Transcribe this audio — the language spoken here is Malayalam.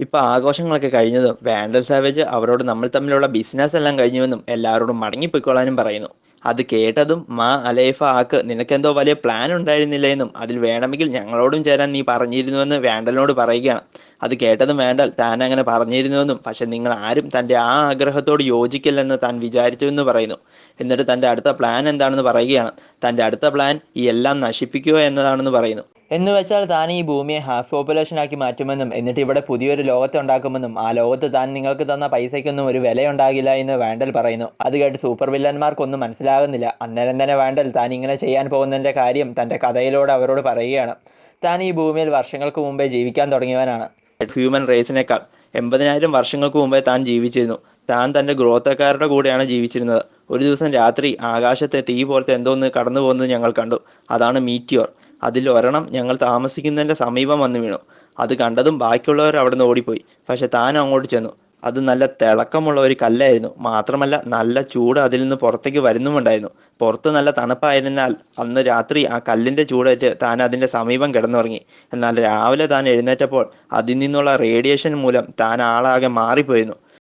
ഇപ്പൊ ആഘോഷങ്ങളൊക്കെ കഴിഞ്ഞതും വാൻഡൽ സാവേജ് അവരോട് നമ്മൾ തമ്മിലുള്ള ബിസിനസ് എല്ലാം കഴിഞ്ഞുവെന്നും എല്ലാവരോടും മടങ്ങിപ്പോയിക്കൊള്ളാനും പറയുന്നു. അത് കേട്ടതും മാ അലൈഫ ആക്ക് നിനക്കെന്തോ വലിയ പ്ലാൻ ഉണ്ടായിരുന്നില്ല എന്നും അതിൽ വേണമെങ്കിൽ ഞങ്ങളോടും ചേരാൻ നീ പറഞ്ഞിരുന്നുവെന്ന് വേണ്ടലിനോട് പറയുകയാണ്. അത് കേട്ടതും വേണ്ടൽ താൻ അങ്ങനെ പറഞ്ഞിരുന്നുവെന്നും പക്ഷെ നിങ്ങൾ ആരും തന്റെ ആ ആഗ്രഹത്തോട് യോജിക്കില്ലെന്ന് താൻ വിചാരിച്ചു എന്ന് പറയുന്നു. എന്നിട്ട് തന്റെ അടുത്ത പ്ലാൻ എന്താണെന്ന് പറയുകയാണ്. തന്റെ അടുത്ത പ്ലാൻ ഈ എല്ലാം നശിപ്പിക്കുക എന്നതാണെന്ന് പറയുന്നു. എന്ന് വെച്ചാൽ താൻ ഈ ഭൂമിയെ ഹാഫ് പോപ്പുലേഷൻ ആക്കി മാറ്റുമെന്നും എന്നിട്ട് ഇവിടെ പുതിയൊരു ലോകത്തെ ഉണ്ടാക്കുമെന്നും ആ ലോകത്ത് താൻ നിങ്ങൾക്ക് തന്ന പൈസയ്ക്കൊന്നും ഒരു വിലയുണ്ടാകില്ല എന്ന് വാൻഡൽ പറയുന്നു. അത് കേട്ട് സൂപ്പർ വില്ലന്മാർക്കൊന്നും മനസ്സിലാകുന്നില്ല. അന്നേരം തന്നെ വാൻഡൽ താൻ ഇങ്ങനെ ചെയ്യാൻ പോകുന്നതിന്റെ കാര്യം തന്റെ കഥയിലൂടെ അവരോട് പറയുകയാണ്. താൻ ഈ ഭൂമിയിൽ വർഷങ്ങൾക്ക് മുമ്പേ ജീവിക്കാൻ തുടങ്ങിയവനാണ്. ഹ്യൂമൻ റേസിനേക്കാൾ എൺപതിനായിരം വർഷങ്ങൾക്ക് മുമ്പേ താൻ ജീവിച്ചിരുന്നു. താൻ തന്റെ ഗ്രോത്തക്കാരുടെ കൂടെയാണ് ജീവിച്ചിരുന്നത്. ഒരു ദിവസം രാത്രി ആകാശത്തെ തീ പോലത്തെ എന്തോന്ന് കടന്നു പോകുന്നത് ഞങ്ങൾ കണ്ടു. അതാണ് മീറ്റിയോർ അതിൽ ഒരെണ്ണം ഞങ്ങൾ താമസിക്കുന്നതിന്റെ സമീപം വന്ന് വീണു. അത് കണ്ടതും ബാക്കിയുള്ളവർ അവിടെ നിന്ന് ഓടിപ്പോയി. പക്ഷെ താൻ അങ്ങോട്ട് ചെന്നു. അത് നല്ല തിളക്കമുള്ള ഒരു കല്ലായിരുന്നു. മാത്രമല്ല നല്ല ചൂട് അതിൽ നിന്ന് പുറത്തേക്ക് വരുന്നുമുണ്ടായിരുന്നു. പുറത്ത് നല്ല തണുപ്പായതിനാൽ അന്ന് രാത്രി ആ കല്ലിന്റെ ചൂടേറ്റ് താൻ അതിന്റെ സമീപം കിടന്നുറങ്ങി. എന്നാൽ രാവിലെ താൻ എഴുന്നേറ്റപ്പോൾ അതിൽ നിന്നുള്ള റേഡിയേഷൻ മൂലം താൻ ആളാകെ മാറിപ്പോയിരുന്നു.